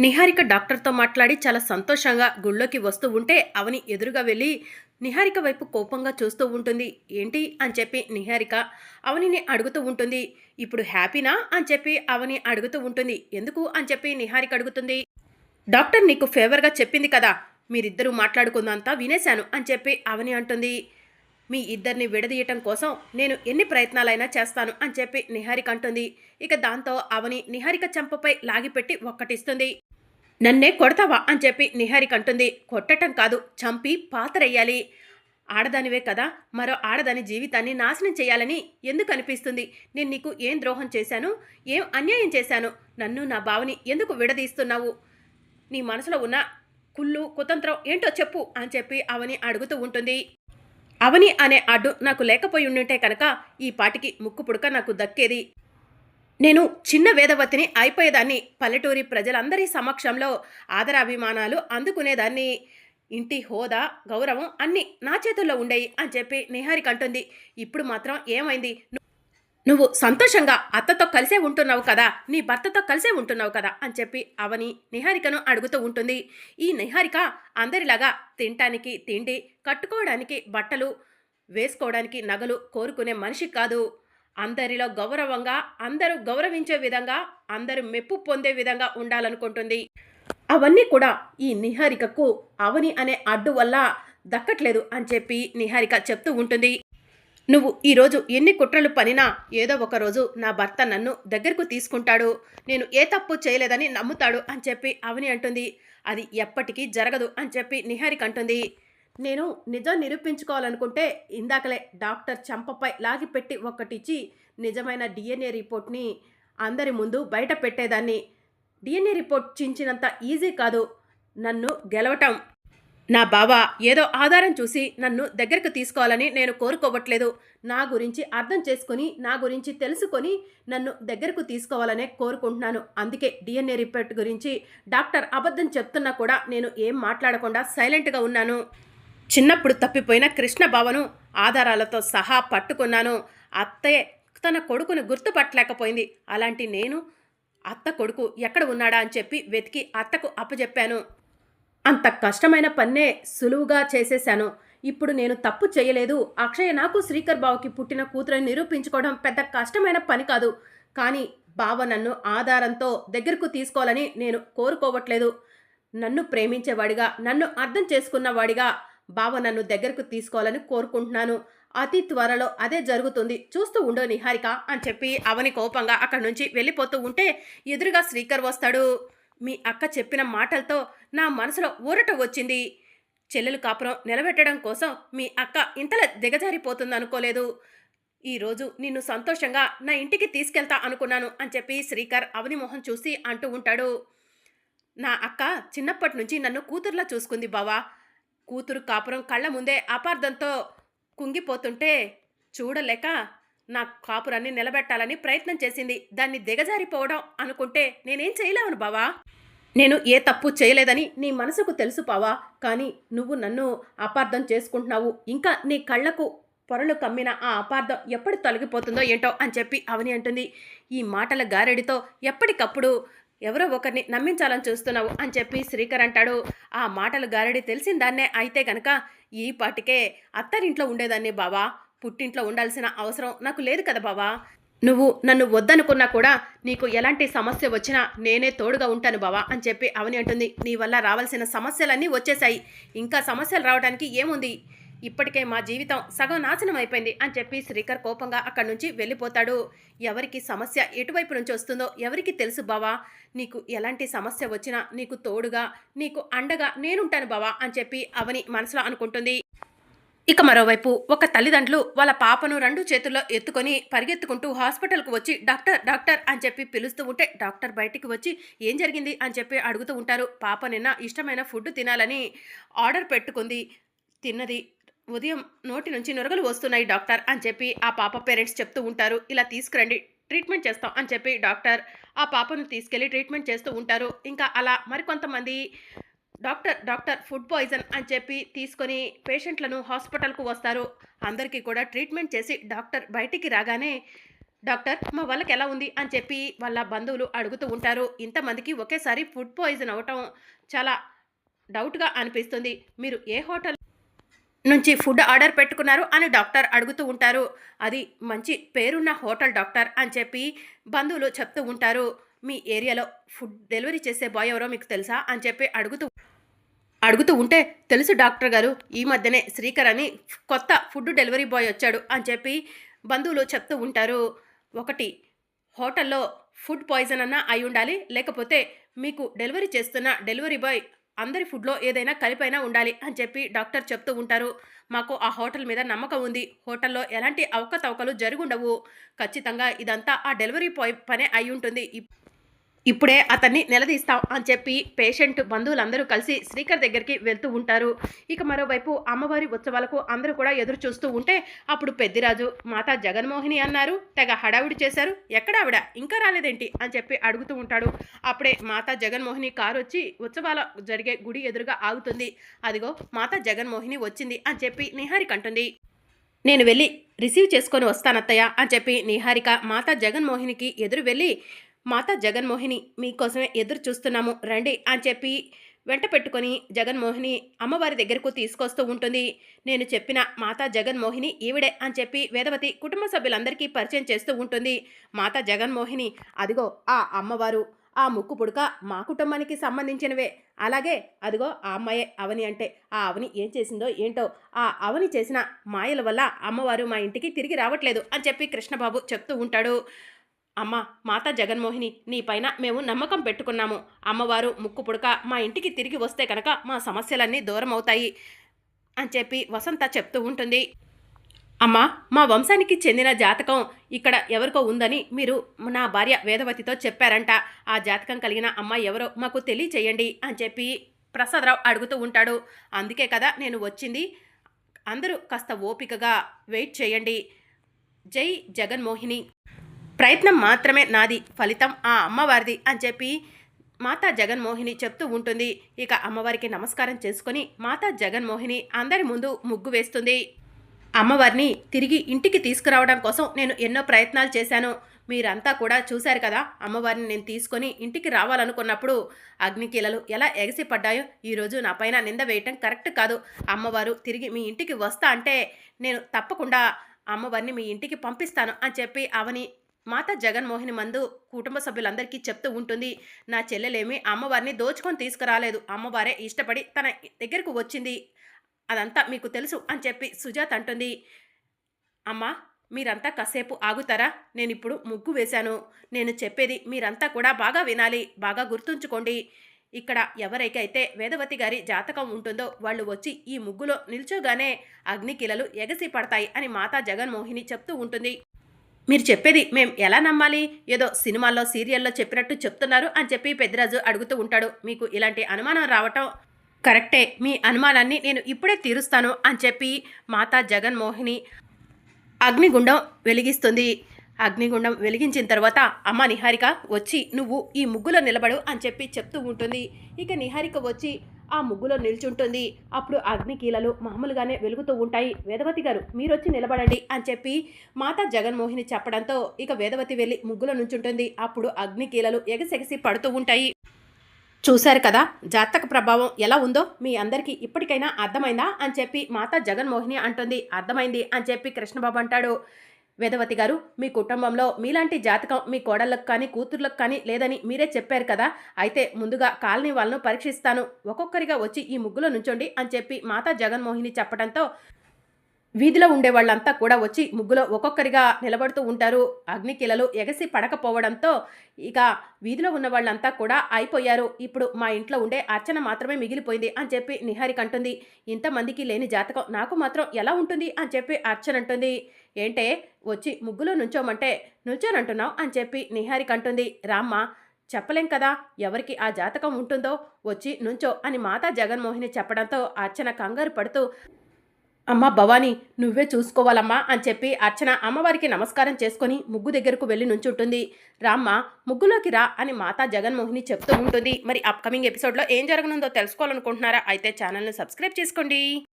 నిహారిక డాక్టర్తో మాట్లాడి చాలా సంతోషంగా గుళ్ళోకి వస్తూ ఉంటే అవని ఎదురుగా వెళ్ళి నిహారిక వైపు కోపంగా చూస్తూ ఉంటుంది. ఏంటి? అని చెప్పి నిహారిక అవనిని అడుగుతూ ఉంటుంది. ఇప్పుడు హ్యాపీనా? అని చెప్పి అవని అడుగుతూ ఉంటుంది. ఎందుకు? అని చెప్పి నిహారిక అడుగుతుంది. డాక్టర్ నీకు ఫేవర్గా చెప్పింది కదా. మీరిద్దరూ మాట్లాడుకుందంతా వినేశాను అని చెప్పి అవని అంటుంది. మీ ఇద్దరిని విడదీయటం కోసం నేను ఎన్ని ప్రయత్నాలైనా చేస్తాను అని చెప్పి నిహారిక అంటుంది. ఇక దాంతో అవని నిహారిక చెంపపై లాగిపెట్టి ఒక్కటిస్తుంది. నన్నే కొడతావా అని చెప్పి నిహారిక అంటుంది. కొట్టటం కాదు చంపి పాతరయ్యాలి ఆడదానివే కదా మరో ఆడదాని జీవితాన్ని నాశనం చేయాలని ఎందుకు అనిపిస్తుంది? నేను నీకు ఏం ద్రోహం చేశాను? ఏం అన్యాయం చేశాను? నన్ను నా బావని ఎందుకు విడదీస్తున్నావు? నీ మనసులో ఉన్న కుళ్ళు కుతంత్రం ఏంటో చెప్పు అని చెప్పి అవని అడుగుతూ ఉంటుంది. అవని అనే అడ్డు నాకు లేకపోయి ఉండుంటే కనుక ఈ పాటికి ముక్కు పుడక నాకు దక్కేది. నేను చిన్న వేదవతిని అయిపోయేదాన్ని. పల్లెటూరి ప్రజలందరి సమక్షంలో ఆదరాభిమానాలు అందుకునేదాన్ని. ఇంటి హోదా గౌరవం అన్నీ నా చేతుల్లో ఉండేవి అని చెప్పి నిహారిక అంటుంది. ఇప్పుడు మాత్రం ఏమైంది? నువ్వు సంతోషంగా అత్తతో కలిసే ఉంటున్నావు కదా నీ భర్తతో కలిసే ఉంటున్నావు కదా అని చెప్పి అవని నిహారికను అడుగుతూ ఉంటుంది. ఈ నిహారిక అందరిలాగా తినటానికి తిండి కట్టుకోవడానికి బట్టలు వేసుకోవడానికి నగలు కోరుకునే మనిషి కాదు. అందరిలో గౌరవంగా అందరూ గౌరవించే విధంగా అందరూ మెప్పు పొందే విధంగా ఉండాలనుకుంటుంది. అవన్నీ కూడా ఈ నిహారికకు అవని అనే అడ్డు వల్ల దక్కట్లేదు అని చెప్పి నిహారిక చెప్తూ ఉంటుంది. నువ్వు ఈరోజు ఎన్ని కుట్రలు పనినా ఏదో ఒక రోజు నా భర్త నన్ను దగ్గరకు తీసుకుంటాడు. నేను ఏ తప్పు చేయలేదని నమ్ముతాడు అని చెప్పి అవని అంటుంది. అది ఎప్పటికీ జరగదు అని చెప్పి నిహారిక అంటుంది. నేను నిజం నిరూపించుకోవాలనుకుంటే ఇందాకలే డాక్టర్ చంపపై లాగిపెట్టి ఒక్కటిచ్చి నిజమైన డిఎన్ఏ రిపోర్ట్ని అందరి ముందు బయట పెట్టేదాన్ని. డిఎన్ఏ రిపోర్ట్ చించినంత ఈజీ కాదు. నన్ను గెలవటం. నా బావ ఏదో ఆధారం చూసి నన్ను దగ్గరకు తీసుకోవాలని నేను కోరుకోవట్లేదు. నా గురించి అర్థం చేసుకొని నా గురించి తెలుసుకొని నన్ను దగ్గరకు తీసుకోవాలనే కోరుకుంటున్నాను. అందుకే డిఎన్ఏ రిపోర్ట్ గురించి డాక్టర్ అబద్ధం చెప్తున్నా కూడా నేను ఏం మాట్లాడకుండా సైలెంట్గా ఉన్నాను. చిన్నప్పుడు తప్పిపోయిన కృష్ణ బావను ఆధారాలతో సహా పట్టుకున్నాను. అత్తయ్య తన కొడుకును గుర్తుపట్టలేకపోయింది. అలాంటి నేను అత్త కొడుకు ఎక్కడ ఉన్నాడా అని చెప్పి వెతికి అత్తకు అప్పచెప్పాను అంత కష్టమైన పన్నే సులువుగా చేసేశాను. ఇప్పుడు నేను తప్పు చేయలేదు. అక్షయ నాకు శ్రీకర్ బావకి పుట్టిన కూతురని నిరూపించుకోవడం పెద్ద కష్టమైన పని కాదు. కానీ బావ నన్ను ఆధారంతో దగ్గరకు తీసుకోవాలని నేను కోరుకోవట్లేదు. నన్ను ప్రేమించేవాడిగా నన్ను అర్థం చేసుకున్నవాడిగా బావ నన్ను దగ్గరకు తీసుకోవాలని కోరుకుంటున్నాను. అతి త్వరలో అదే జరుగుతుంది. చూస్తూ ఉండో నిహారిక అని చెప్పి అవని కోపంగా అక్కడి నుంచి వెళ్ళిపోతూ ఉంటే ఎదురుగా శ్రీకర్ వస్తాడు. మీ అక్క చెప్పిన మాటలతో నా మనసులో ఊరట వచ్చింది. చెల్లెలు కాపురం నిలబెట్టడం కోసం మీ అక్క ఇంతలా దిగజారిపోతుంది అనుకోలేదు. ఈరోజు నిన్ను సంతోషంగా నా ఇంటికి తీసుకెళ్తా అనుకున్నాను అని చెప్పి శ్రీకర్ అవని మొహం చూసి అంటూ ఉంటాడు. నా అక్క చిన్నప్పటి నుంచి నన్ను కూతుర్లా చూసుకుంది బావా. కూతురు కాపురం కళ్ళ ముందే అపార్థంతో కుంగిపోతుంటే చూడలేక నా కాపురాన్ని నిలబెట్టాలని ప్రయత్నం చేసింది. దాన్ని దిగజారిపోవడం అనుకుంటే నేనేం చేయలేవను బావా. నేను ఏ తప్పు చేయలేదని నీ మనసుకు తెలుసు పావా కానీ నువ్వు నన్ను అపార్థం చేసుకుంటున్నావు. ఇంకా నీ కళ్ళకు పొరలు కమ్మిన ఆ అపార్థం ఎప్పుడు తొలగిపోతుందో ఏంటో అని చెప్పి అవని అంటుంది. ఈ మాటల గారెడితో ఎప్పటికప్పుడు ఎవరో ఒకరిని నమ్మించాలని చూస్తున్నావు అని చెప్పి శ్రీకర్ అంటాడు. ఆ మాటలు గారడి తెలిసిందాన్నే అయితే గనక ఈ పాటికే ఉండేదాన్ని బావా. పుట్టింట్లో ఉండాల్సిన అవసరం నాకు లేదు కదా బావా. నువ్వు నన్ను వద్దనుకున్నా కూడా నీకు ఎలాంటి సమస్య వచ్చినా నేనే తోడుగా ఉంటాను బావా అని చెప్పి అవని అంటుంది. నీ వల్ల రావాల్సిన సమస్యలన్నీ వచ్చేసాయి ఇంకా సమస్యలు రావడానికి ఏముంది? ఇప్పటికే మా జీవితం సగం నాశనం అయిపోయింది అని చెప్పి శ్రీకర్ కోపంగా అక్కడి నుంచి వెళ్ళిపోతాడు. ఎవరికి సమస్య ఎటువైపు నుంచి వస్తుందో ఎవరికి తెలుసు బావా? నీకు ఎలాంటి సమస్య వచ్చినా నీకు తోడుగా నీకు అండగా నేనుంటాను బావా అని చెప్పి అవని మనసులో అనుకుంటుంది. ఇక మరోవైపు ఒక తల్లిదండ్రులు వాళ్ళ పాపను రెండు చేతుల్లో ఎత్తుకొని పరిగెత్తుకుంటూ హాస్పిటల్కు వచ్చి డాక్టర్ డాక్టర్ అని చెప్పి పిలుస్తూ ఉంటే డాక్టర్ బయటికి వచ్చి ఏం జరిగింది అని చెప్పి అడుగుతూ ఉంటారు. పాప నిన్న ఇష్టమైన ఫుడ్ తినాలని ఆర్డర్ పెట్టుకుంది తిన్నది ఉదయం నోటి నుంచి నురగలు వస్తున్నాయి డాక్టర్ అని చెప్పి ఆ పాప పేరెంట్స్ చెప్తూ ఉంటారు. ఇలా తీసుకురండి ట్రీట్మెంట్ చేస్తాం అని చెప్పి డాక్టర్ ఆ పాపను తీసుకెళ్ళి ట్రీట్మెంట్ చేస్తూ ఉంటారు. ఇంకా అలా మరికొంతమంది డాక్టర్ డాక్టర్ ఫుడ్ పాయిజన్ అని చెప్పి తీసుకొని పేషెంట్లను హాస్పిటల్కు వస్తారు. అందరికీ కూడా ట్రీట్మెంట్ చేసి డాక్టర్ బయటికి రాగానే డాక్టర్ మా వాళ్ళకి ఎలా ఉంది? అని చెప్పి వాళ్ళ బంధువులు అడుగుతూ ఉంటారు. ఇంతమందికి ఒకేసారి ఫుడ్ పాయిజన్ అవ్వటం చాలా డౌట్గా అనిపిస్తుంది. మీరు ఏ హోటల్ నుంచి ఫుడ్ ఆర్డర్ పెట్టుకున్నారు అని డాక్టర్ అడుగుతూ ఉంటారు. అది మంచి పేరున్న హోటల్ డాక్టర్ అని చెప్పి బంధువులు చెప్తూ ఉంటారు. మీ ఏరియాలో ఫుడ్ డెలివరీ చేసే బాయ్ ఎవరో మీకు తెలుసా అని చెప్పి అడుగుతూ అడుగుతూ ఉంటే తెలుసు డాక్టర్ గారు ఈ మధ్యనే శ్రీకర్ అని కొత్త ఫుడ్ డెలివరీ బాయ్ వచ్చాడు అని చెప్పి బంధువులు చెప్తూ ఉంటారు. ఒకటి హోటల్లో ఫుడ్ పాయిజన్ అన్నా అయి ఉండాలి. లేకపోతే మీకు డెలివరీ చేస్తున్న డెలివరీ బాయ్ అందరి ఫుడ్లో ఏదైనా కలిపైనా ఉండాలి అని చెప్పి డాక్టర్ చెప్తూ ఉంటారు. మాకు ఆ హోటల్ మీద నమ్మకం ఉంది. హోటల్లో ఎలాంటి అవకతవకలు జరుగుండవు. ఖచ్చితంగా ఇదంతా ఆ డెలివరీ బాయ్ పనే అయి ఉంటుంది ఇప్పుడే అతన్ని నిలదీస్తాం అని చెప్పి పేషెంట్ బంధువులందరూ కలిసి శ్రీకర్ దగ్గరికి వెళ్తూ ఉంటారు. ఇక మరోవైపు అమ్మవారి ఉత్సవాలకు అందరూ కూడా ఎదురు చూస్తూ ఉంటే అప్పుడు పెద్దిరాజు మాతా జగన్మోహిని అన్నారు. తెగ హడావిడి చేశారు. ఎక్కడ ఆవిడ? ఇంకా రాలేదేంటి? అని చెప్పి అడుగుతూ ఉంటాడు. అప్పుడే మాతా జగన్మోహిని కారు వచ్చి ఉత్సవాల జరిగే గుడి ఎదురుగా ఆగుతుంది. అదిగో మాతా జగన్మోహిని వచ్చింది అని చెప్పి నిహారిక అంటుంది. నేను వెళ్ళి రిసీవ్ చేసుకొని వస్తానత్తయ్య అని చెప్పి నిహారిక మాతా జగన్మోహినికి ఎదురు వెళ్ళి మాతా జగన్మోహిని మీకోసమే ఎదురు చూస్తున్నాము రండి అని చెప్పి వెంట పెట్టుకొని జగన్మోహిని అమ్మవారి దగ్గరకు తీసుకొస్తూ ఉంటుంది. నేను చెప్పిన మాతా జగన్మోహిని ఈవిడే అని చెప్పి వేదవతి కుటుంబ సభ్యులందరికీ పరిచయం చేస్తూ ఉంటుంది. మాతా జగన్మోహిని అదిగో ఆ అమ్మవారు ఆ ముక్కు పుడక మా కుటుంబానికి సంబంధించినవే. అలాగే అదిగో ఆ అమ్మాయే అవని అంటే ఆ అవని ఏం చేసిందో ఏంటో ఆ అవని చేసిన మాయల వల్ల అమ్మవారు మా ఇంటికి తిరిగి రావట్లేదు అని చెప్పి కృష్ణబాబు చెప్తూ ఉంటాడు. అమ్మ మాతా జగన్మోహిని నీ పైన మేము నమ్మకం పెట్టుకున్నాము. అమ్మవారు ముక్కు పుడక మా ఇంటికి తిరిగి వస్తే కనుక మా సమస్యలన్నీ దూరం అవుతాయి అని చెప్పి వసంత చెప్తూ ఉంటుంది. అమ్మా మా వంశానికి చెందిన జాతకం ఇక్కడ ఎవరికో ఉందని మీరు నా భార్య వేదవతితో చెప్పారంట. ఆ జాతకం కలిగిన అమ్మాయి ఎవరో మాకు తెలియచేయండి అని చెప్పి ప్రసాదరావు అడుగుతూ ఉంటాడు. అందుకే కదా నేను వచ్చింది. అందరూ కాస్త ఓపికగా వెయిట్ చేయండి. జై జగన్మోహిని. ప్రయత్నం మాత్రమే నాది ఫలితం ఆ అమ్మవారిది అని చెప్పి మాతా జగన్మోహిని చెప్తూ ఉంటుంది. ఇక అమ్మవారికి నమస్కారం చేసుకొని మాతా జగన్మోహిని అందరి ముందు ముగ్గు వేస్తుంది. అమ్మవారిని తిరిగి ఇంటికి తీసుకురావడం కోసం నేను ఎన్నో ప్రయత్నాలు చేశాను. మీరంతా కూడా చూశారు కదా అమ్మవారిని నేను తీసుకొని ఇంటికి రావాలనుకున్నప్పుడు అగ్నికీలలు ఎలా ఎగసిపడ్డాయో ఈరోజు నా పైన నింద వేయటం కరెక్ట్ కాదు. అమ్మవారు తిరిగి మీ ఇంటికి వస్తా అంటే నేను తప్పకుండా అమ్మవారిని మీ ఇంటికి పంపిస్తాను అని చెప్పి అవని మాత జగన్మోహిని మందు కుటుంబ సభ్యులందరికీ చెప్తూ ఉంటుంది నా చెల్లెలేమి అమ్మవారిని దోచుకొని తీసుకురాలేదు. అమ్మవారే ఇష్టపడి తన దగ్గరకు వచ్చింది. అదంతా మీకు తెలుసు అని చెప్పి సుజాత అంటుంది. అమ్మా మీరంతా కాసేపు ఆగుతారా? నేను ఇప్పుడు ముగ్గు వేశాను. నేను చెప్పేది మీరంతా కూడా బాగా వినాలి. బాగా గుర్తుంచుకోండి. ఇక్కడ ఎవరికైతే వేదవతి గారి జాతకం ఉంటుందో వాళ్ళు వచ్చి ఈ ముగ్గులో నిల్చోగానే అగ్నికిలలు ఎగసి పడతాయి అని మాతా జగన్మోహిని చెప్తూ ఉంటుంది. మీరు చెప్పేది మేము ఎలా నమ్మాలి? ఏదో సినిమాల్లో సీరియల్లో చెప్పినట్టు చెప్తున్నారు అని చెప్పి పెద్దరాజు అడుగుతూ ఉంటాడు. మీకు ఇలాంటి అనుమానం రావటం కరెక్టే. మీ అనుమానాన్ని నేను ఇప్పుడే తీరుస్తాను అని చెప్పి మాతా జగన్మోహిని అగ్నిగుండం వెలిగిస్తుంది. అగ్నిగుండం వెలిగించిన తర్వాత అమ్మ నిహారిక వచ్చి నువ్వు ఈ ముగ్గులో నిలబడు అని చెప్పి చెప్తూ ఉంటుంది. ఇక నిహారిక వచ్చి ఆ ముగ్గులో నిల్చుంటుంది. అప్పుడు అగ్నికీలలు మామూలుగానే వెలుగుతూ ఉంటాయి. వేదవతి గారు మీరొచ్చి నిలబడండి అని చెప్పి మాతా జగన్మోహిని చెప్పడంతో ఇక వేదవతి వెళ్ళి ముగ్గులో నుంచుంటుంది. అప్పుడు అగ్నికీలలు ఎగసెగసి పడుతూ ఉంటాయి. చూశారు కదా జాతక ప్రభావం ఎలా ఉందో? మీ అందరికీ ఇప్పటికైనా అర్థమైందా? అని చెప్పి మాతా జగన్మోహిని అంటుంది. అర్థమైంది అని చెప్పి కృష్ణబాబు అంటాడు. వేదవతి గారు మీ కుటుంబంలో మీలాంటి జాతకం మీ కోడళ్ళకు కానీ కూతుర్లకు కానీ లేదని మీరే చెప్పారు కదా? అయితే ముందుగా కాలనీ వాళ్ళను పరీక్షిస్తాను. ఒక్కొక్కరిగా వచ్చి ఈ ముగ్గులో నుంచోండి అని చెప్పి మాతా జగన్మోహిని చెప్పడంతో వీధిలో ఉండే వాళ్ళంతా కూడా వచ్చి ముగ్గులో ఒక్కొక్కరిగా నిలబడుతూ ఉంటారు. అగ్నికిలలు ఎగసి పడకపోవడంతో ఇక వీధిలో ఉన్న వాళ్ళంతా కూడా అయిపోయారు. ఇప్పుడు మా ఇంట్లో ఉండే అర్చన మాత్రమే మిగిలిపోయింది అని చెప్పి నిహారిక అంటుంది. ఇంతమందికి లేని జాతకం నాకు మాత్రం ఎలా ఉంటుంది అని చెప్పి అర్చన అంటుంది. ఏంటే వచ్చి ముగ్గులో నుంచోమంటే నుంచోనంటున్నావు అని చెప్పి నిహారిక అంటుంది. రామ్మ చెప్పలేం కదా ఎవరికి ఆ జాతకం ఉంటుందో వచ్చి నుంచో అని మాతా జగన్మోహిని చెప్పడంతో అర్చన కంగారు పడుతూ అమ్మ భవానీ నువ్వే చూసుకోవాలమ్మా అని చెప్పి అర్చన అమ్మవారికి నమస్కారం చేసుకొని ముగ్గు దగ్గరకు వెళ్ళి నుంచుంటుంది. రామ్మ ముగ్గులోకి రా అని మాతా జగన్మోహిని చెప్తూ ఉంటుంది. మరి అప్కమింగ్ ఎపిసోడ్లో ఏం జరగనుందో తెలుసుకోవాలనుకుంటున్నారా? అయితే ఛానల్ని సబ్స్క్రైబ్ చేసుకోండి.